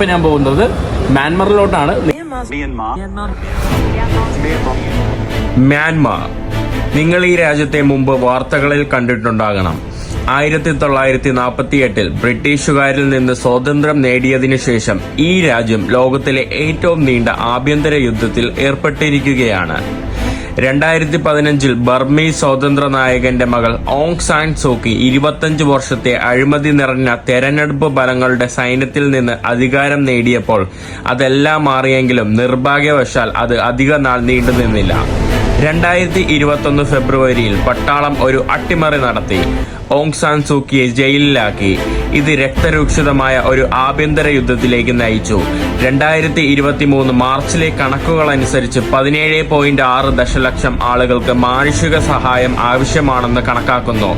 ഇപ്പൊ ഞാൻ പോകുന്നത് മ്യാൻമറിലോട്ടാണ്. മ്യാൻമാർ. നിങ്ങൾ ഈ രാജ്യത്തെ മുമ്പ് വാർത്തകളിൽ കണ്ടിട്ടുണ്ടാകണം. ആയിരത്തി തൊള്ളായിരത്തി നാൽപ്പത്തി എട്ടിൽ ബ്രിട്ടീഷുകാരിൽ നിന്ന് സ്വാതന്ത്ര്യം നേടിയതിനു ശേഷം ഈ രാജ്യം ലോകത്തിലെ ഏറ്റവും നീണ്ട ആഭ്യന്തര യുദ്ധത്തിൽ ഏർപ്പെട്ടിരിക്കുകയാണ്. രണ്ടായിരത്തി പതിനഞ്ചിൽ ബർമീസ് സ്വതന്ത്ര നായകന്റെ മകൾ ഓങ് സാൻ സൂക്കി ഇരുപത്തഞ്ച് വർഷത്തെ അഴിമതി നിറഞ്ഞ തെരഞ്ഞെടുപ്പ് ഫലങ്ങളുടെ സൈന്യത്തിൽ നിന്ന് അധികാരം നേടിയപ്പോൾ അതെല്ലാം മാറിയെങ്കിലും നിർഭാഗ്യവശാൽ അത് അധിക നാൾ നീണ്ടു നിന്നില്ല. രണ്ടായിരത്തി ഇരുപത്തൊന്ന് ഫെബ്രുവരിയിൽ പട്ടാളം ഒരു അട്ടിമറി നടത്തി. ഓങ് സാൻ സൂക്കിയെ ജയിലിലാക്കി. ഇത് രക്തരൂക്ഷിതമായ ഒരു ആഭ്യന്തര യുദ്ധത്തിലേക്ക് നയിച്ചു. രണ്ടായിരത്തി ഇരുപത്തി മൂന്ന് മാർച്ചിലെ കണക്കുകൾ അനുസരിച്ച് പതിനേഴ് പോയിന്റ് ആറ് ദശലക്ഷം ആളുകൾക്ക് മാനുഷിക സഹായം ആവശ്യമാണെന്ന് കണക്കാക്കുന്നു.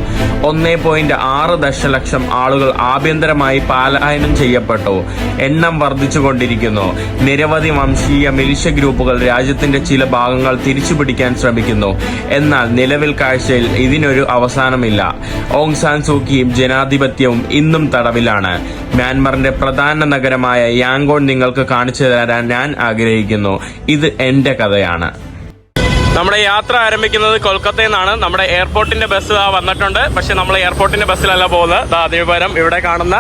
ഒന്നേ പോയിന്റ് ആറ് ദശലക്ഷം ആളുകൾ ആഭ്യന്തരമായി പാലായനം ചെയ്യപ്പെട്ടു. എണ്ണം വർദ്ധിച്ചുകൊണ്ടിരിക്കുന്നു. നിരവധി വംശീയ മിലിഷ്യ ഗ്രൂപ്പുകൾ രാജ്യത്തിന്റെ ചില ഭാഗങ്ങൾ തിരിച്ചുപിടിക്കാൻ ശ്രമിക്കുന്നു. എന്നാൽ നിലവിൽ കാഴ്ചയിൽ ഇതിനൊരു അവസാനമില്ല. ഓങ് സാൻ സൂക്കിയും ജനാധിപത്യവും ഇന്നും തടവിലാണ്. മ്യാൻമറിന്റെ പ്രധാന നഗരമായ യാങ്കോൺ നിങ്ങൾക്ക് കാണിച്ചു തരാൻ ഞാൻ ആഗ്രഹിക്കുന്നു. ഇത് എന്റെ കഥയാണ്. നമ്മുടെ യാത്ര ആരംഭിക്കുന്നത് കൊൽക്കത്തയിൽ നിന്നാണ്. നമ്മുടെ എയർപോർട്ടിന്റെ ബസ് വന്നിട്ടുണ്ട്. പക്ഷെ നമ്മൾ എയർപോർട്ടിന്റെ ബസ്സിലല്ല പോകുന്നത്. അതിന് ഇവിടെ കാണുന്ന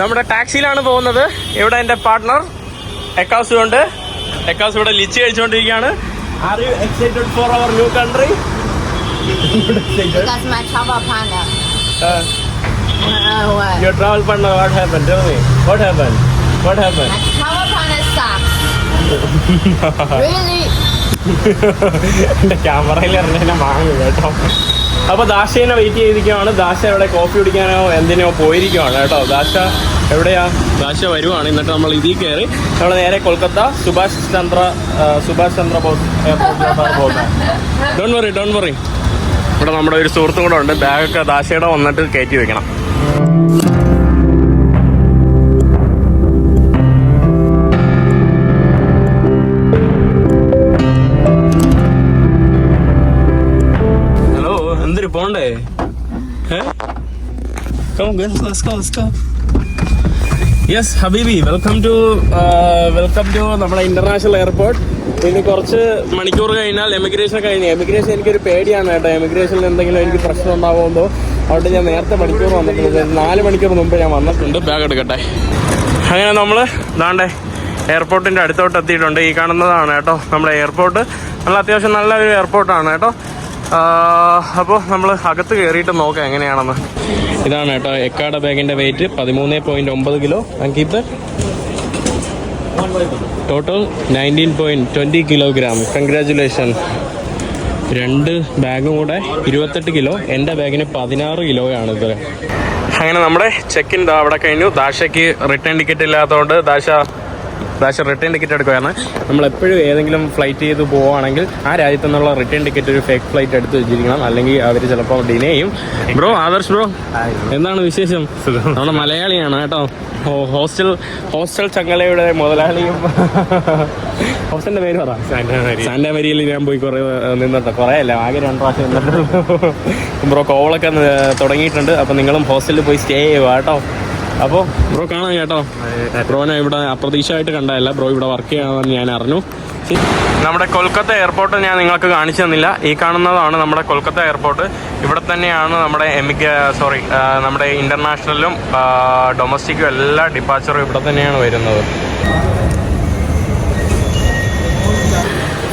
നമ്മുടെ ടാക്സിയിലാണ് പോകുന്നത്. ഇവിടെ എന്റെ പാർട്ട്ണർ എക്കാസ് ഉണ്ട്. എക്കാസ് ഇവിടെ ലിച്ച് കഴിച്ചുകൊണ്ടിരിക്കുകയാണ്. Are you excited for our new country That's my travel partner. Uh, what? Your travel partner, what happened? Tell me. What happened? What happened? My travel partner sucks. really? ക്യാമറയിൽ ഇറങ്ങി വാങ്ങി കേട്ടോ അപ്പൊ ദാശേനെ വെയിറ്റ് ചെയ്തിരിക്കുകയാണ് ദാശ ഇവിടെ coffee കുടിക്കാനോ എന്തിനോ പോയിരിക്കുവാണ് കേട്ടോ ദാശ എവിടെയാ ദാശ വരുവാണ് എന്നിട്ട് നമ്മൾ ഇതിൽ കയറി നമ്മൾ നേരെ കൊൽക്കത്ത സുഭാഷ് ചന്ദ്ര സുഭാഷ് ചന്ദ്ര ബോസ് എയർപോർട്ടിലോട്ടാണ് പോകുന്നത് ഡോൺ വറി ഡോൺ വറി ഇവിടെ നമ്മുടെ ഒരു സുഹൃത്തും കൂടെ ഉണ്ട്. ബാഗൊക്കെ ദാശയുടെ വന്നിട്ട് കയറ്റി വെക്കണം. ഹലോ എന്തൊരു പോണ്ടേ? യെസ് ഹബീബി വെൽക്കം ടു വെൽക്കം ടു നമ്മുടെ ഇന്റർനാഷണൽ എയർപോർട്ട് ഇനി കുറച്ച് മണിക്കൂർ കഴിഞ്ഞാൽ എമിഗ്രേഷൻ കഴിഞ്ഞ്. എമിഗ്രേഷൻ എനിക്കൊരു പേടിയാണ് കേട്ടോ. എമിഗ്രേഷനിൽ എന്തെങ്കിലും എനിക്ക് പ്രശ്നം ഉണ്ടാകുമെന്നോ അവിടെ ഞാൻ നേരത്തെ മണിക്കൂർ വന്നിട്ടുണ്ട്. നാല് മണിക്കൂർ മുമ്പ് ഞാൻ വന്നിട്ടുണ്ട്. ബാഗ് എടുക്കട്ടെ. അങ്ങനെ നമ്മൾ ദാണ്ടേ എയർപോർട്ടിന്റെ അടുത്തോട്ട് എത്തിയിട്ടുണ്ട്. ഈ കാണുന്നതാണ് കേട്ടോ നമ്മുടെ എയർപോർട്ട് നല്ല അത്യാവശ്യം നല്ല ഒരു എയർപോർട്ടാണ് കേട്ടോ. അപ്പോൾ നമ്മൾ അകത്ത് കയറിയിട്ട് നോക്കാം എങ്ങനെയാണെന്ന്. ഇതാണ് കേട്ടോ എക്കാട ബാഗിന്റെ വെയിറ്റ് പതിമൂന്ന് പോയിന്റ് ഒമ്പത് kilo. Keep total nineteen point twenty kilogram congratulation രണ്ട് ബാഗും കൂടെ ഇരുപത്തെട്ട് കിലോ എന്റെ ബാഗിന് പതിനാറ് കിലോയാണ് ഇത് അങ്ങനെ നമ്മുടെ ചെക്കിൻ അവിടെ കഴിഞ്ഞു. ദാഷയ്ക്ക് റിട്ടേൺ ടിക്കറ്റ് ഇല്ലാത്തതുകൊണ്ട് ദാശ ദാശ റിട്ടേൺ ടിക്കറ്റ് എടുക്കുകയാണ്. നമ്മൾ എപ്പോഴും ഏതെങ്കിലും ഫ്ലൈറ്റ് ചെയ്ത് പോവുകയാണെങ്കിൽ ആ രാജ്യത്തു നിന്നുള്ള റിട്ടേൺ ടിക്കറ്റ് ഒരു ഫേക്ക് ഫ്ലൈറ്റ് എടുത്ത് വെച്ചിരിക്കണം. അല്ലെങ്കിൽ അവർ ചിലപ്പോൾ ഡിലേ ചെയ്യും. ബ്രോ ആദർശ് ബ്രോ എന്താണ് വിശേഷം? നമ്മുടെ മലയാളിയാണ് കേട്ടോ. Hostel hostel ചങ്ങലയുടെ മുതലാളിയും. ഹോസ്റ്റലിന്റെ പേര് പറ. സാന്റാമരിയിൽ ഞാൻ പോയി കുറെ നിന്നിട്ട്. കുറേ അല്ല? ആകെ രണ്ട് പ്രാവശ്യം നിന്നിട്ടുള്ളൂ. ബ്രോ കോളൊക്കെ തുടങ്ങിയിട്ടുണ്ട്. അപ്പം നിങ്ങളും ഹോസ്റ്റലിൽ പോയി സ്റ്റേ ചെയ്യുക കേട്ടോ. അപ്പോൾ ബ്രോ കാണാം കേട്ടോ. ബ്രോനെ ഇവിടെ അപ്രതീക്ഷമായിട്ട് കണ്ടതല്ല. ബ്രോ ഇവിടെ വർക്ക് ചെയ്യണമെന്ന് ഞാൻ അറിഞ്ഞു. നമ്മുടെ കൊൽക്കത്ത എയർപോർട്ട് ഞാൻ നിങ്ങൾക്ക് കാണിച്ചു തന്നില്ല. ഈ കാണുന്നതാണ് നമ്മുടെ കൊൽക്കത്ത എയർപോർട്ട് ഇവിടെ തന്നെയാണ് നമ്മുടെ എമിക്ക സോറി നമ്മുടെ ഇന്റർനാഷണലും ഡൊമസ്റ്റിക്കും എല്ലാ ഡിപ്പാച്ചറും ഇവിടെ തന്നെയാണ് വരുന്നത്.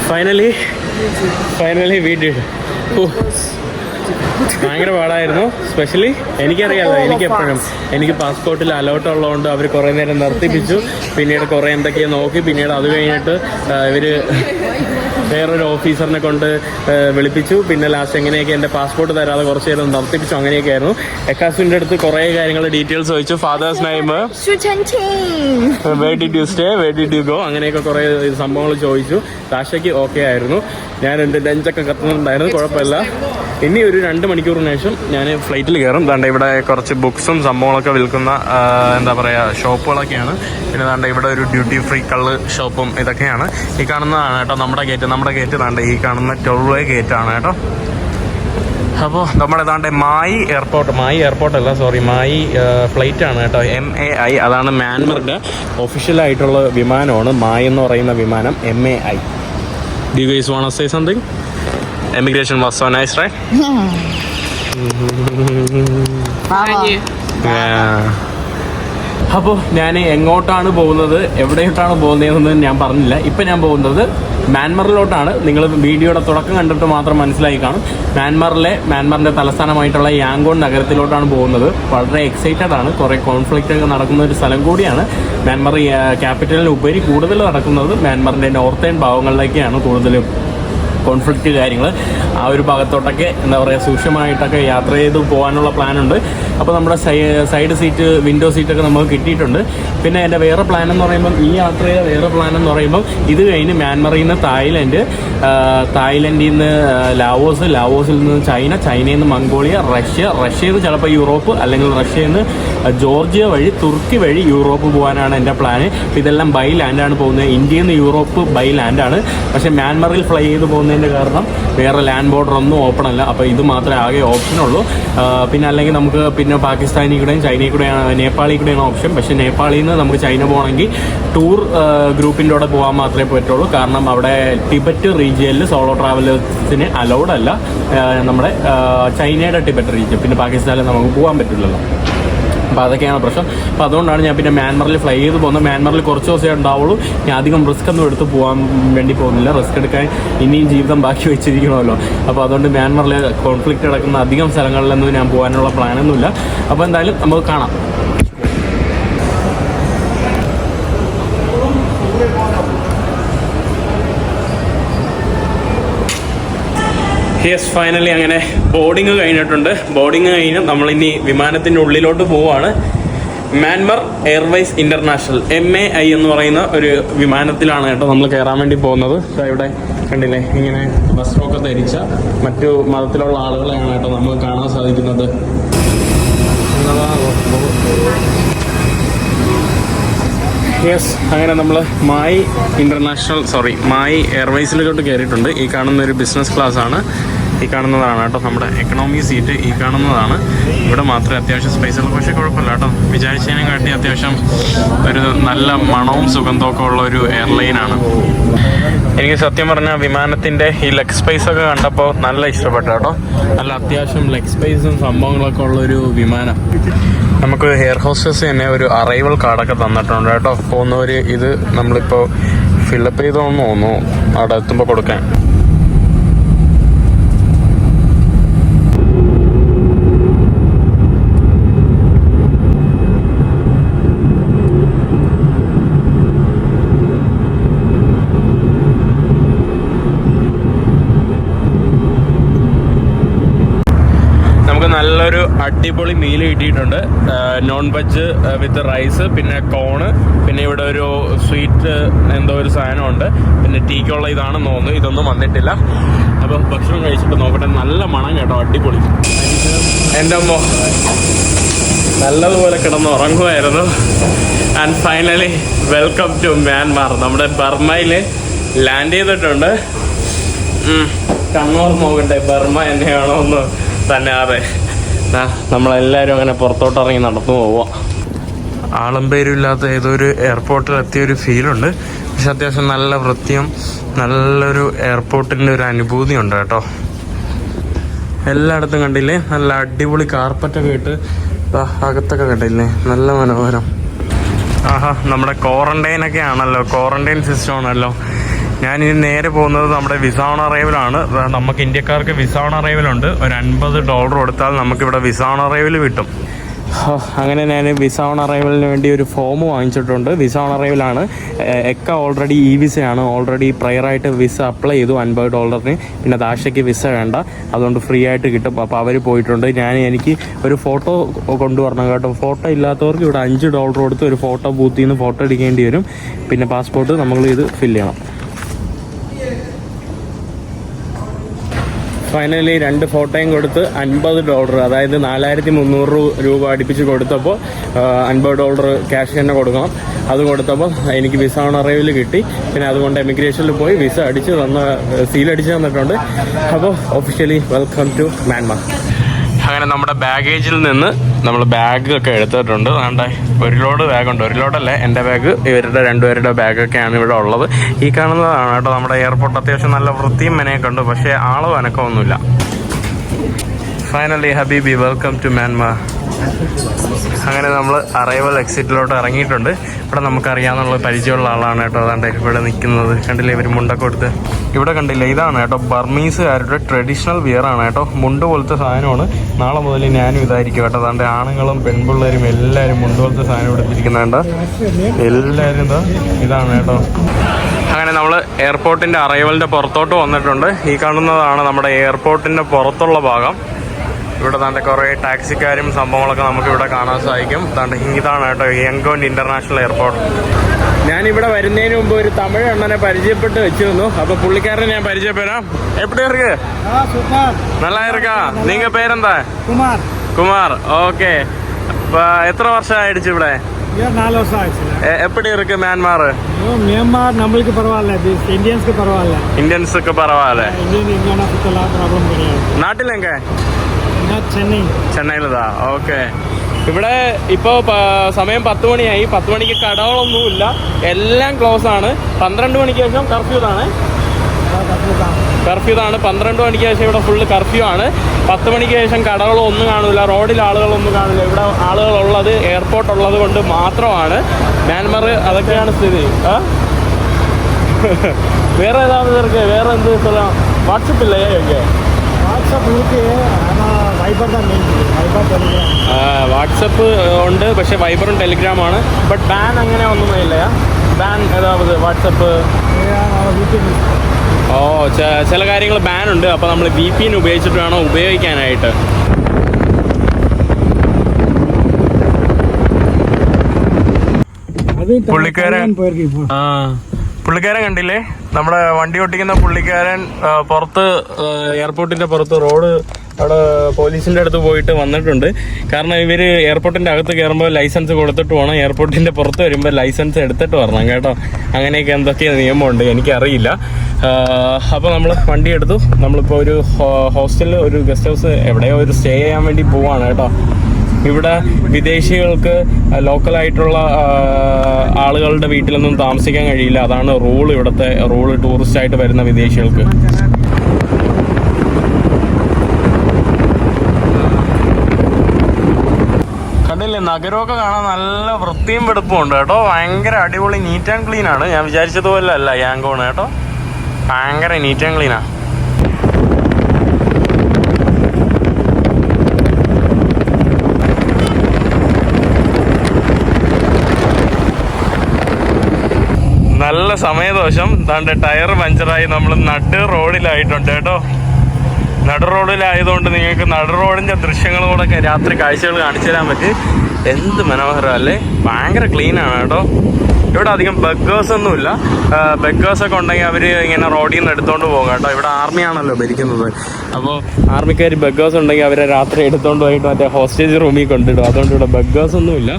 ഫൈനലി ഫൈനലി വീട്ടിൽ ഭയങ്കര പാടായിരുന്നു. സ്പെഷ്യലി എനിക്കറിയാലോ എനിക്ക് എപ്പോഴും എനിക്ക് പാസ്പോർട്ടിൽ അലോട്ട് ഉള്ളതുകൊണ്ട് അവർ കുറേ നേരം നിർത്തിപ്പിച്ചു. പിന്നീട് കുറേ എന്തൊക്കെയോ നോക്കി പിന്നീട് അത് കഴിഞ്ഞിട്ട് ഇവർ വേറൊരു ഓഫീസറിനെ കൊണ്ട് വിളിപ്പിച്ചു. പിന്നെ ലാസ്റ്റ് എങ്ങനെയൊക്കെ എന്റെ പാസ്പോർട്ട് തരാതെ കുറച്ച് നേരം നിർത്തിപ്പിച്ചു അങ്ങനെയൊക്കെ ആയിരുന്നു. എക്കാസിന്റെ അടുത്ത് കുറേ കാര്യങ്ങൾ ഡീറ്റെയിൽസ് ചോദിച്ചു. Fathers Chen where did you stay where did you go അങ്ങനെയൊക്കെ കുറേ സംഭവങ്ങൾ ചോദിച്ചു. ലാഷയ്ക്ക് ഓക്കെ ആയിരുന്നു. ഞാൻ എന്റെ ലഞ്ചൊക്കെ കത്തുന്നുണ്ടായിരുന്നു കുഴപ്പമില്ല. ഇനി ഒരു രണ്ട് മണിക്കൂറിന് ശേഷം ഞാൻ ഫ്ലൈറ്റിൽ കയറും. ദാണ്ട ഇവിടെ കുറച്ച് ബുക്സും സംഭവങ്ങളൊക്കെ വിൽക്കുന്ന എന്താ പറയുക ഷോപ്പുകളൊക്കെയാണ് പിന്നെ ദാണ്ട ഇവിടെ ഒരു ഡ്യൂട്ടി ഫ്രീ കള്ള് ഷോപ്പും ഇതൊക്കെയാണ്. ഈ കാണുന്നതാണ് കേട്ടോ നമ്മുടെ ഗേറ്റ് നമ്മുടെ ഗേറ്റ് ദാണ്ട ഈ കാണുന്ന ടൊൾ ഗേറ്റാണ് ഗേറ്റ് ആണ് കേട്ടോ. അപ്പോൾ നമ്മളേതാണ്ട് മായി എയർപോർട്ട് മായി എയർപോർട്ട് അല്ല സോറി മായി ഫ്ലൈറ്റ് ആണ് കേട്ടോ. എം എ ഐ അതാണ് മ്യാൻമറിന്റെ ഒഫീഷ്യലായിട്ടുള്ള വിമാനമാണ്. മായി എന്ന് പറയുന്ന വിമാനം M A I D guys wanna say something emigration was so nice right അപ്പോൾ ഞാൻ എങ്ങോട്ടാണ് പോകുന്നത്? എവിടെയോട്ടാണ് പോകുന്നതെന്ന് ഞാൻ പറഞ്ഞില്ല. ഇപ്പം ഞാൻ പോകുന്നത് മ്യാൻമറിലോട്ടാണ്. നിങ്ങൾ വീഡിയോയുടെ തുടക്കം കണ്ടിട്ട് മാത്രം മനസ്സിലായി കാണും. മ്യാൻമറിലെ മ്യാൻമറിന്റെ തലസ്ഥാനമായിട്ടുള്ള യാങ്കോൺ നഗരത്തിലോട്ടാണ് പോകുന്നത്. വളരെ എക്സൈറ്റഡ് ആണ്. കുറേ കോൺഫ്ലിക്റ്റ് ഒക്കെ നടക്കുന്ന ഒരു സ്ഥലം കൂടിയാണ്. മ്യാൻമർ ക്യാപിറ്റലിന് ഉപരി കൂടുതൽ നടക്കുന്നത് മ്യാൻമറിന്റെ നോർത്തേൺ ഭാഗങ്ങളിലേക്കാണ് കൂടുതലും. കോൺഫ്ലിക്റ്റ് കാര്യങ്ങൾ ആ ഒരു ഭാഗത്തോട്ടൊക്കെ എന്താ പറയുക സൂക്ഷ്മമായിട്ടൊക്കെ യാത്ര ചെയ്ത് പോകാനുള്ള പ്ലാനുണ്ട്. അപ്പോൾ നമ്മുടെ സൈഡ് സീറ്റ് വിൻഡോ സീറ്റൊക്കെ നമുക്ക് കിട്ടിയിട്ടുണ്ട്. പിന്നെ എന്റെ വേറെ പ്ലാൻ എന്ന് പറയുമ്പം ഈ യാത്രയുടെ വേറെ പ്ലാൻ എന്ന് പറയുമ്പം ഇത് കഴിഞ്ഞ് മ്യാൻമറിൽ നിന്ന് തായ്ലൻഡ് തായ്ലൻഡിൽ നിന്ന് ലാവോസ് ലാവോസിൽ നിന്ന് ചൈന ചൈനയിൽ നിന്ന് മംഗോളിയ റഷ്യ റഷ്യയിൽ നിന്ന് ചിലപ്പോൾ യൂറോപ്പ് അല്ലെങ്കിൽ റഷ്യയിൽ നിന്ന് ജോർജിയ വഴി തുർക്കി വഴി യൂറോപ്പ് പോകാനാണ് എന്റെ പ്ലാൻ ഇതെല്ലാം ബൈ ലാൻഡാണ് പോകുന്നത്. ഇന്ത്യയിൽ നിന്ന് യൂറോപ്പ് ബൈ ലാൻഡാണ് പക്ഷേ മ്യാൻമറിൽ ഫ്ലൈ ചെയ്ത് പോകുന്നതിന്റെ കാരണം വേറെ ലാൻഡ് ബോർഡർ ഒന്നും ഓപ്പൺ അല്ല. അപ്പോൾ ഇത് മാത്രമേ ആകെ ഓപ്ഷനുള്ളൂ പിന്നെ അല്ലെങ്കിൽ നമുക്ക് പിന്നെ പാകിസ്ഥാനി കൂടെയും ചൈനയിൽ കൂടെയാണ് നേപ്പാളിൽ കൂടെയാണ് ഓപ്ഷൻ പക്ഷേ നേപ്പാളിൽ നിന്ന് നമുക്ക് ചൈന പോകണമെങ്കിൽ ടൂർ ഗ്രൂപ്പിന്റെ കൂടെ പോകാൻ മാത്രമേ പറ്റുള്ളൂ. കാരണം അവിടെ ടിബറ്റ് റീജിയനിൽ സോളോ ട്രാവലേഴ്സിന് അലൗഡ് അല്ല നമ്മുടെ ചൈനയുടെ ടിബറ്റ് റീജിയൻ പിന്നെ പാകിസ്ഥാനിൽ നമുക്ക് പോകാൻ പറ്റില്ലല്ലോ. അപ്പോൾ അതൊക്കെയാണ് പ്രശ്നം. അപ്പോൾ അതുകൊണ്ടാണ് ഞാൻ പിന്നെ മ്യാൻമറിൽ ഫ്ലൈ ചെയ്ത് പോകുന്നത്. മ്യാൻമറിൽ കുറച്ച് ദിവസമേ ഉണ്ടാവുള്ളൂ. ഞാൻ അധികം റിസ്ക് ഒന്നും എടുത്ത് പോകാൻ വേണ്ടി പോകുന്നില്ല. റിസ്ക് എടുക്കാൻ ഇനിയും ജീവിതം ബാക്കി വെച്ചിരിക്കണമല്ലോ. അപ്പോൾ അതുകൊണ്ട് മ്യാൻമറിൽ കോൺഫ്ലിക്റ്റ് നടക്കുന്ന അധികം സ്ഥലങ്ങളിലൊന്നും ഞാൻ പോകാനുള്ള പ്ലാനൊന്നുമില്ല അപ്പോൾ എന്തായാലും നമുക്ക് കാണാം. യെസ് ഫൈനലി അങ്ങനെ ബോർഡിങ് കഴിഞ്ഞിട്ടുണ്ട്. ബോർഡിങ് കഴിഞ്ഞ് നമ്മളിനി വിമാനത്തിന്റെ ഉള്ളിലോട്ട് പോവുകയാണ് Myanmar airways international M A I എന്ന് പറയുന്ന ഒരു വിമാനത്തിലാണ് കേട്ടോ നമ്മൾ കയറാൻ വേണ്ടി പോകുന്നത്. ഇവിടെ കണ്ടില്ലേ ഇങ്ങനെ വസ്ത്രമൊക്കെ ധരിച്ച മറ്റു മതത്തിലുള്ള ആളുകളെയാണ് കേട്ടോ നമ്മൾ കാണാൻ സാധിക്കുന്നത്. യെസ് അങ്ങനെ നമ്മൾ മായി ഇന്റർനാഷണൽ സോറി മായി എയർവൈസിലോട്ട് കയറിയിട്ടുണ്ട് ഈ കാണുന്ന ഒരു ബിസിനസ് ക്ലാസ് ആണ്. ഈ കാണുന്നതാണ് കേട്ടോ നമ്മുടെ എക്കണോമി സീറ്റ് ഈ കാണുന്നതാണ്. ഇവിടെ മാത്രമേ അത്യാവശ്യം സ്പേസ് ഉള്ളൂ. പക്ഷേ കുഴപ്പമില്ല കേട്ടോ. വിചാരിച്ചതിനെ കാട്ടി അത്യാവശ്യം ഒരു നല്ല മണവും സുഗന്ധമൊക്കെ ഉള്ള ഒരു എയർലൈനാണ് എനിക്ക് സത്യം പറഞ്ഞാൽ വിമാനത്തിന്റെ ഈ ലെഗ് സ്പേസ് ഒക്കെ കണ്ടപ്പോൾ നല്ല ഇഷ്ടപ്പെട്ടു കേട്ടോ. നല്ല അത്യാവശ്യം ലെഗ് സ്പേസും സംഭവങ്ങളൊക്കെ ഉള്ളൊരു വിമാനം. നമുക്ക് ഹെയർ ഹോസ്റ്റസ് തന്നെ ഒരു അറൈവൽ കാർഡൊക്കെ തന്നിട്ടുണ്ട് കേട്ടോ. പോകുന്നവർ ഇത് നമ്മളിപ്പോൾ ഫില്ലപ്പ് ചെയ്തോന്ന് തോന്നുന്നു. അവിടെ എത്തുമ്പോൾ കൊടുക്കാൻ നമുക്ക് നല്ലൊരു അടിപൊളി മീൽ കിട്ടിയിട്ടുണ്ട്. നോൺ വെജ് വിത്ത് റൈസ് പിന്നെ കോണ് പിന്നെ ഇവിടെ ഒരു സ്വീറ്റ് എന്തോ ഒരു സാധനമുണ്ട്. പിന്നെ ടീക്കുള്ള ഇതാണെന്ന് തോന്നുന്നു. ഇതൊന്നും വന്നിട്ടില്ല. അപ്പോൾ ഭക്ഷണം കഴിച്ചിട്ട് നോക്കട്ടെ. നല്ല മണം കേട്ടോ. അടിപൊളി. എന്റെ അമ്മ. നല്ലതുപോലെ കിടന്ന് ഉറങ്ങുമായിരുന്നു. And finally welcome to Myanmar നമ്മുടെ ബർമയിൽ ലാൻഡ് ചെയ്തിട്ടുണ്ട്. കണ്ണൂർ നോക്കട്ടെ. ബർമ എന്നെയാണോ എന്ന് തന്നെ അതെ. നമ്മളെല്ലാവരും അങ്ങനെ പുറത്തോട്ട് ഇറങ്ങി നടന്നു പോവാം ആളും പേരും ഇല്ലാത്ത ഏതൊരു എയർപോർട്ടിൽ എത്തിയ ഒരു ഫീലുണ്ട് പക്ഷെ അത്യാവശ്യം നല്ല വൃത്തിയും നല്ലൊരു എയർപോർട്ടിന്റെ ഒരു അനുഭൂതി ഉണ്ട് കേട്ടോ. എല്ലായിടത്തും കണ്ടില്ലേ? നല്ല അടിപൊളി കാർപ്പറ്റൊക്കെ ഇട്ട് അകത്തൊക്കെ കണ്ടില്ലേ? നല്ല മനോഹരം. ആഹാ നമ്മുടെ ക്വാറന്റൈൻ ഒക്കെ ആണല്ലോ. ക്വാറന്റൈൻ സിസ്റ്റം ആണല്ലോ. ഞാൻ ഇനി നേരെ പോകുന്നത് നമ്മുടെ വിസ ഓൺ അറൈവൽ ആണ്. നമുക്ക് ഇന്ത്യക്കാർക്ക് വിസ ഓൺ അറൈവൽ ഉണ്ട്. ഒരു അൻപത് ഡോളർ കൊടുത്താൽ നമുക്കിവിടെ വിസ ഓൺ അറൈവൽ കിട്ടും. അങ്ങനെ ഞാൻ വിസ ഓൺ അറൈവലിന് വേണ്ടി ഒരു ഫോം വാങ്ങിച്ചിട്ടുണ്ട്. വിസ ഓൺ അറൈവലാണ് എക്ക ഓൾറെഡി ഇ വിസയാണ് ഓൾറെഡി പ്രയറായിട്ട് വിസ അപ്ലൈ ചെയ്തു അൻപത് ഡോളറിന് പിന്നെ ദാശയ്ക്ക് വിസ വേണ്ട. അതുകൊണ്ട് ഫ്രീ ആയിട്ട് കിട്ടും. അപ്പോൾ അവർ പോയിട്ടുണ്ട്. ഞാൻ എനിക്ക് ഒരു ഫോട്ടോ കൊണ്ടുവരണം കേട്ടോ. ഫോട്ടോ ഇല്ലാത്തവർക്ക് ഇവിടെ അഞ്ച് ഡോളർ കൊടുത്ത് ഒരു ഫോട്ടോ ബൂത്തിൽ നിന്ന് ഫോട്ടോ എടുക്കേണ്ടി വരും. പിന്നെ പാസ്പോർട്ട് നമ്മൾ ഇത് ഫില്ല് ചെയ്യണം. ഫൈനലി രണ്ട് ഫോട്ടോയും കൊടുത്ത് അൻപത് ഡോളർ അതായത് നാലായിരത്തി മുന്നൂറ് രൂപ അടുപ്പിച്ച് കൊടുത്തപ്പോൾ അൻപത് ഡോളർ ക്യാഷ് തന്നെ കൊടുക്കണം. അത് കൊടുത്തപ്പോൾ എനിക്ക് വിസ ഓൺ അറൈവിൽ കിട്ടി. പിന്നെ അതുകൊണ്ട് എമിഗ്രേഷനിൽ പോയി വിസ അടിച്ച് തന്ന സീൽ അടിച്ച് തന്നിട്ടുണ്ട്. അപ്പോൾ ഒഫീഷ്യലി വെൽക്കം ടു മ്യാൻമാർ അങ്ങനെ നമ്മുടെ ബാഗേജിൽ നിന്ന് നമ്മൾ ബാഗ് ഒക്കെ എടുത്തിട്ടുണ്ട്. വേണ്ട ഒരു ലോഡ് ബാഗ് ഉണ്ട്. ഒരു ലോഡല്ല എന്റെ ബാഗ് ഇവരുടെ രണ്ടുപേരുടെ ബാഗൊക്കെയാണ് ഇവിടെ ഉള്ളത്. ഈ കാണുന്നതാണ് കേട്ടോ നമ്മുടെ എയർപോർട്ട് അത്യാവശ്യം നല്ല വൃത്തിയും മെനയൊക്കെ ഉണ്ട് പക്ഷേ ആളും അനക്കമൊന്നുമില്ല ഫൈനലി ഹബീബി വെൽക്കം ടു മ്യാൻമാർ അങ്ങനെ നമ്മൾ അറൈവൽ എക്സിറ്റിലോട്ട് ഇറങ്ങിയിട്ടുണ്ട്. ഇവിടെ നമുക്കറിയാമെന്നുള്ള പരിചയമുള്ള ആളാണ് കേട്ടോ. അതാണ്ട് ഇവിടെ നിൽക്കുന്നത്. കണ്ടില്ലേ ഇവർ മുണ്ടൊക്കെ കൊടുത്ത്? ഇവിടെ കണ്ടില്ലേ ഇതാണ് കേട്ടോ. ബർമീസുകാരുടെ ട്രഡീഷണൽ വിയർ ആണ് കേട്ടോ. മുണ്ട് പോലത്തെ സാധനമാണ്. നാളെ മുതൽ ഞാനും ഇതായിരിക്കും കേട്ടോ. അതാണ്ട് ആണുങ്ങളും പെൺപിള്ളേരും എല്ലാവരും മുണ്ട് പോലത്തെ സാധനം എടുത്തിരിക്കുന്നുണ്ട് എല്ലാവരും ഇതാ ഇതാണ് കേട്ടോ. അങ്ങനെ നമ്മൾ എയർപോർട്ടിന്റെ അറൈവലിന്റെ പുറത്തോട്ട് വന്നിട്ടുണ്ട്. ഈ കാണുന്നതാണ് നമ്മുടെ എയർപോർട്ടിന്റെ പുറത്തുള്ള ഭാഗം. ഇവിടെ താണ്ട് കുറേ ടാക്സിക്കാരും സംഭവങ്ങളൊക്കെ നമുക്ക് ഇവിടെ കാണാൻ സാധിക്കും. താണ്ട് ഇതാണ് കേട്ടോ യങ്കോൺ ഇന്റർനാഷണൽ എയർപോർട്ട്. ഞാൻ ഇവിടെ വരുന്നതിന് മുമ്പ് ഒരു തമിഴ് അണ്ണനെ പരിചയപ്പെട്ട് വെച്ചിരുന്നു അപ്പൊ പുള്ളിക്കാരനെ ഞാൻ പരിചയപ്പെടാം. എപ്പിടെ ഇருக்கு നല്ലാ ഇരിക്കാ നിങ്ങ പേരെന്താ? കുമാർ. കുമാർ ഓക്കെ. എത്ര വർഷം ആയിടിച്ചു ഇവിടെ நாலு வருஷம் ஆச்சு எப்படி இருக்கு ചെന്നൈ. ചെന്നൈയിലതാ? ഓക്കെ. ഇവിടെ ഇപ്പൊ സമയം പത്ത് മണിയായി. പത്ത് മണിക്ക് കടകളൊന്നും ഇല്ല എല്ലാം ക്ലോസ് ആണ്. പന്ത്രണ്ട് മണിക്ക് ശേഷം കർഫ്യൂ ഇതാണ്. കർഫ്യൂ ഇതാണ്. പന്ത്രണ്ട് മണിക്ക് ശേഷം ഇവിടെ ഫുള്ള് കർഫ്യൂ ആണ്. പത്ത് മണിക്ക് ശേഷം കടകളൊന്നും കാണില്ല. റോഡിൽ ആളുകളൊന്നും കാണില്ല. ഇവിടെ ആളുകൾ ഉള്ളത് എയർപോർട്ട് ഉള്ളത് കൊണ്ട് മാത്രമാണ്. മ്യാൻമർ അതൊക്കെയാണ് സ്ഥിതി. വേറെ ഏതാണ് വേറെ എന്ത് വാട്സപ്പ് ഇല്ലേ? ഓക്കെ വാട്സപ്പ് വാട്സപ്പ് ഉണ്ട്. പക്ഷേ വൈബറും ടെലിഗ്രാമാണ് ബട്ട് ബാൻ അങ്ങനെ ഒന്നും ഇല്ല ബാൻ ഏതാവത് വാട്സപ്പ് ഓ ചില കാര്യങ്ങൾ ബാൻ ഉണ്ട്. അപ്പോൾ നമ്മൾ ബി പി എൻ ഉപയോഗിച്ചിട്ട് വേണോ ഉപയോഗിക്കാനായിട്ട്. പുള്ളിക്കാരൻ കണ്ടില്ലേ? നമ്മുടെ വണ്ടി ഓട്ടിക്കുന്ന പുള്ളിക്കാരൻ പുറത്ത് എയർപോർട്ടിന്റെ പുറത്ത് റോഡ് അവിടെ പോലീസിന്റെ അടുത്ത് പോയിട്ട് വന്നിട്ടുണ്ട്. കാരണം ഇവർ എയർപോർട്ടിന്റെ അകത്ത് കയറുമ്പോൾ ലൈസൻസ് കൊടുത്തിട്ട് പോകണം എയർപോർട്ടിന്റെ പുറത്ത് വരുമ്പോൾ ലൈസൻസ് എടുത്തിട്ട് വരണം കേട്ടോ. അങ്ങനെയൊക്കെ എന്തൊക്കെ നിയമമുണ്ട് എനിക്കറിയില്ല. അപ്പോൾ നമ്മൾ വണ്ടി എടുത്തു. നമ്മളിപ്പോൾ ഒരു ഹോസ്റ്റലിൽ ഒരു ഗസ്റ്റ് ഹൗസ് എവിടെയോ ഒരു സ്റ്റേ ചെയ്യാൻ വേണ്ടി പോവാണ് കേട്ടോ. ഇവിടെ വിദേശികൾക്ക് ലോക്കലായിട്ടുള്ള ആളുകളുടെ വീട്ടിലൊന്നും താമസിക്കാൻ കഴിയില്ല. അതാണ് റൂൾ ഇവിടുത്തെ റൂൾ ടൂറിസ്റ്റ് ആയിട്ട് വരുന്ന വിദേശികൾക്ക് കണ്ടില്ലേ നഗരമൊക്കെ കാണാൻ നല്ല വൃത്തിയും വെടുപ്പും ഉണ്ട് കേട്ടോ. ഭയങ്കര അടിപൊളി നീറ്റ് ആൻഡ് ക്ലീൻ ആണ്. ഞാൻ വിചാരിച്ചതുപോലെ അല്ല യാങ്കോൺ കേട്ടോ. ഭയങ്കര നീറ്റ് ആൻഡ് ക്ലീനാ നല്ല സമയദോഷം. താണ്ട് ടയർ പഞ്ചറായി. നമ്മൾ നട്ട് റോഡിലായിട്ടുണ്ട് കേട്ടോ. നടു റോഡിലായതുകൊണ്ട് നിങ്ങൾക്ക് നട റോഡിന്റെ ദൃശ്യങ്ങളോടൊക്കെ രാത്രി കാഴ്ചകൾ കാണിച്ചു തരാൻ പറ്റും. എന്ത് മനോഹരമല്ലേ ഭയങ്കര ക്ലീനാണ് കേട്ടോ. ഇവിടെ അധികം ബഗ്ഗേഴ്സ് ഒന്നുമില്ല. ബഗ്ഗേഴ്സ് ഒക്കെ ഉണ്ടെങ്കിൽ അവർ ഇങ്ങനെ റോഡിൽ നിന്ന് എടുത്തോണ്ട് പോകും കേട്ടോ. ഇവിടെ ആർമിയാണല്ലോ ഭരിക്കുന്നത്. അപ്പോൾ ആർമിക്കാർ ബഗ്ഗേഴ്സ് ഉണ്ടെങ്കിൽ അവരെ രാത്രി എടുത്തോണ്ട് പോയിട്ട് മറ്റേ ഹോസ്റ്റേജ് റൂമിൽ കൊണ്ടിടും. അതുകൊണ്ട് ഇവിടെ ബഗ്ഗേഴ്സ് ഒന്നുമില്ല.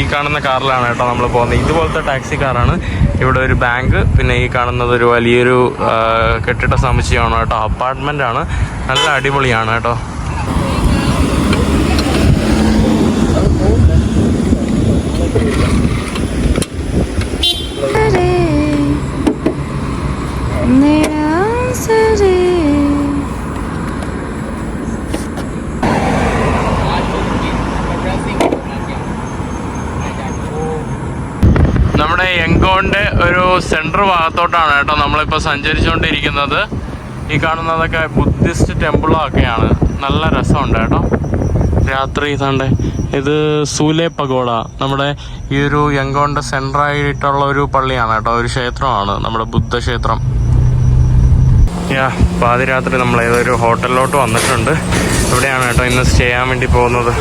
ഈ കാണുന്ന കാറിലാണ് കേട്ടോ നമ്മൾ പോകുന്നത്. ഇതുപോലത്തെ ടാക്സി കാറാണ്. ഇവിടെ ഒരു ബാങ്ക് പിന്നെ ഈ കാണുന്നത് ഒരു വലിയൊരു കെട്ടിട സമുച്ചയമാണ് കേട്ടോ. അപ്പാർട്ട്മെന്റ് ആണ്. നല്ല അടിപൊളിയാണ് കേട്ടോ നമ്മുടെ യങ്കോന്റെ ഒരു സെൻട്രൽ ഭാഗത്തോട്ടാണ് കേട്ടോ നമ്മളിപ്പോൾ സഞ്ചരിച്ചുകൊണ്ടിരിക്കുന്നത് ഈ കാണുന്നതൊക്കെ ബുദ്ധിസ്റ്റ് ടെമ്പിളൊക്കെയാണ്. നല്ല രസമുണ്ട് കേട്ടോ. രാത്രി ഇതാണ്ട് ഇത് സൂലെ പഗോഡ. നമ്മുടെ ഈ ഒരു യങ്കോണ്ട സെന്ററായിട്ടുള്ള ഒരു പള്ളിയാണ് കേട്ടോ. ഒരു ക്ഷേത്രമാണ് നമ്മുടെ ബുദ്ധക്ഷേത്രം. യാ പാതിരാത്രി നമ്മൾ ഏതൊരു ഹോട്ടലിലോട്ട് വന്നിട്ടുണ്ട്. ഇവിടെയാണ് കേട്ടോ ഇന്ന് സ്റ്റേ ചെയ്യാൻ വേണ്ടി പോകുന്നത്.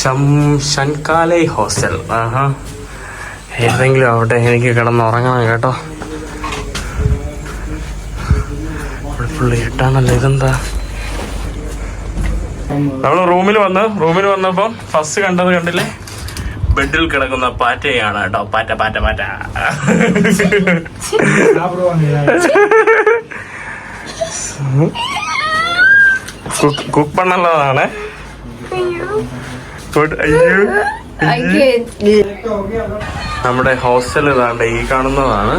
ഷൻകാലൈ ഹോസ്റ്റൽ. ആഹാ. ഏതെങ്കിലും ആവട്ടെ എനിക്ക് കിടന്നുറങ്ങണം കേട്ടോ. പുള്ളി ഫുള്ള് ഇരുട്ടാണല്ലോ ഇതെന്താ? നമ്മൾ റൂമിൽ വന്ന് റൂമിൽ വന്നപ്പോ ഫസ്റ്റ് കണ്ടത് കണ്ടില്ലേ? ബെഡിൽ കിടക്കുന്ന പാറ്റയാണ് കേട്ടോ. പാറ്റ പാറ്റ പാറ്റ. കുക്ക് പണ്ണുള്ളതാണ് നമ്മുടെ ഹോസ്റ്റൽ ഇതാണ്ട് ഈ കാണുന്നതാണ്.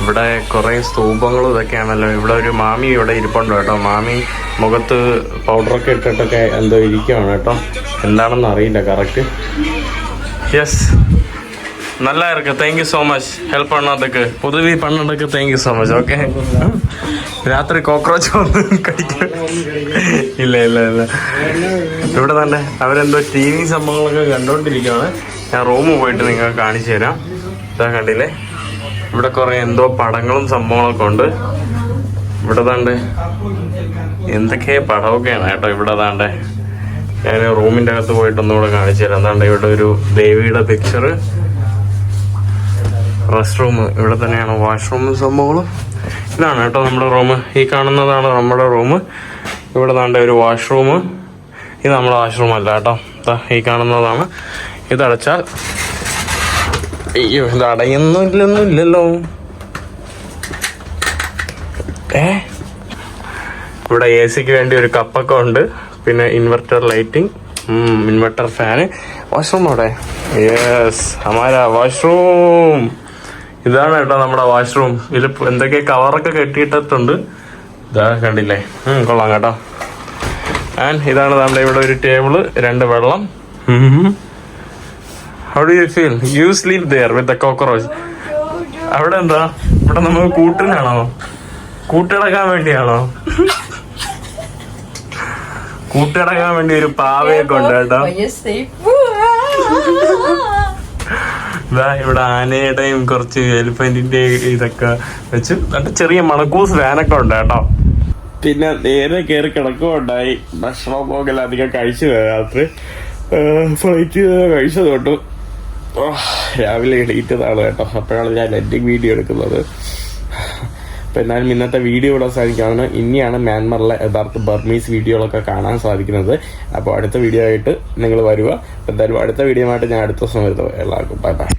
ഇവിടെ കുറെ സ്തൂപങ്ങളും ഇതൊക്കെയാണല്ലോ. ഇവിടെ ഒരു മാമി ഇവിടെ ഇരിപ്പുണ്ട് കേട്ടോ. മാമി മുഖത്ത് പൗഡറൊക്കെ ഇട്ടിട്ടൊക്കെ എന്തോ ഇരിക്കുകയാണ് കേട്ടോ. എന്താണെന്ന് അറിയില്ല കറക്റ്റ് യെസ് நல்லா இருக்கு தேங்க்யூ ஸோ மச் ஹெல்ப் பண்ணதுக்கு உதவி பண்ணதுக்கு தேங்க்யூ ஸோ മച്ച് ഓക്കെ രാത്രി കോക്രോച്ച് വന്ന് കഴിക്കും ഇല്ല ഇല്ല ഇല്ല ഇവിടെ തന്നെ അവരെന്തോ ടി വി സംഭവങ്ങളൊക്കെ കണ്ടോണ്ടിരിക്കുകയാണ് ഞാൻ റൂമിൽ പോയിട്ട് നിങ്ങൾക്ക് കാണിച്ചു തരാം ഇതാ കണ്ടില്ലേ ഇവിടെ കുറെ എന്തോ പടങ്ങളും സംഭവങ്ങളൊക്കെ ഉണ്ട് ഇവിടെ താണ്ട് എന്തൊക്കെ പടമൊക്കെയാണ് കേട്ടോ ഇവിടെ താണ്ട് ഞാൻ റൂമിൻ്റെ അകത്ത് പോയിട്ട് ഒന്നുകൂടെ കാണിച്ചു തരാം എന്താണ്ട് ഇവിടെ ഒരു ദേവിയുടെ പിക്ചർ റെസ്റ്റ് റൂം ഇവിടെ തന്നെയാണ് വാഷ്റൂമും സംഭവങ്ങളും. ഇതാണ് കേട്ടോ നമ്മുടെ റൂം. ഈ കാണുന്നതാണ് നമ്മുടെ റൂം. ഇവിടെ താണ്ട ഒരു വാഷ്റൂം. ഇത് നമ്മുടെ വാഷ്റൂം അല്ല കേട്ടോ. ഈ കാണുന്നതാണ്. ഇതടച്ചാൽ അയ്യോ ഇത് ഇല്ലല്ലോ ഏ? ഇവിടെ എ സിക്ക് വേണ്ടി ഒരു കപ്പൊക്കെ ഉണ്ട്. പിന്നെ inverter lighting. Inverter fan. Washroom അവിടെ. യെസ് അമാര വാഷ്റൂം. ഇതാണ് കേട്ടോ നമ്മുടെ വാഷ്റൂം ഇതിൽ എന്തൊക്കെ കവറൊക്കെ കെട്ടിയിട്ടിട്ടുണ്ട്. ഇതാ കണ്ടില്ലേ? കൊള്ളാം കേട്ടോ. ആൻഡ് ഇതാണ് നമ്മുടെ ഇവിടെ ഒരു ടേബിൾ രണ്ട് വെള്ളം. How do you feel you sleep there with the cockroach അവിടെ എന്താ? ഇവിടെ നമുക്ക് കൂട്ടിനാണോ? കൂട്ടിടക്കാൻ വേണ്ടിയാണോ? കൂട്ടിടക്കാൻ വേണ്ടി ഒരു പാവയൊക്കെ ഉണ്ട് കേട്ടോ. ഇതാ ഇവിടെ ആനയുടെയും കുറച്ച് എലിഫന്റിന്റെ ഇതൊക്കെ വെച്ച് നല്ല ചെറിയ മണക്കൂസ് ഫാനൊക്കെ ഉണ്ട് കേട്ടോ. പിന്നെ നേരെ കയറി കിടക്കുമുണ്ടായി ഭക്ഷണം പോകല അധികം കഴിച്ചു രാത്രി. ഫ്ലൈറ്റ് കഴിച്ചത് തൊട്ട്. രാവിലെ എണീറ്റതാണ് കേട്ടോ. അപ്പോഴാണ് ഞാൻ എൻഡിങ് വീഡിയോ എടുക്കുന്നത്. അപ്പൊ എന്നാലും ഇന്നത്തെ വീഡിയോ ഇവിടെ സാധിക്കാവുന്ന ഇനിയാണ് മ്യാൻമറിലെ യഥാർത്ഥ ബർമീസ് വീഡിയോകളൊക്കെ കാണാൻ സാധിക്കുന്നത്. അപ്പോൾ അടുത്ത വീഡിയോ ആയിട്ട് നിങ്ങൾ വരിക. എന്തായാലും അടുത്ത വീഡിയോ ആയിട്ട് ഞാൻ അടുത്ത ദിവസം വരുന്നത് എല്ലാവർക്കും. Bye bye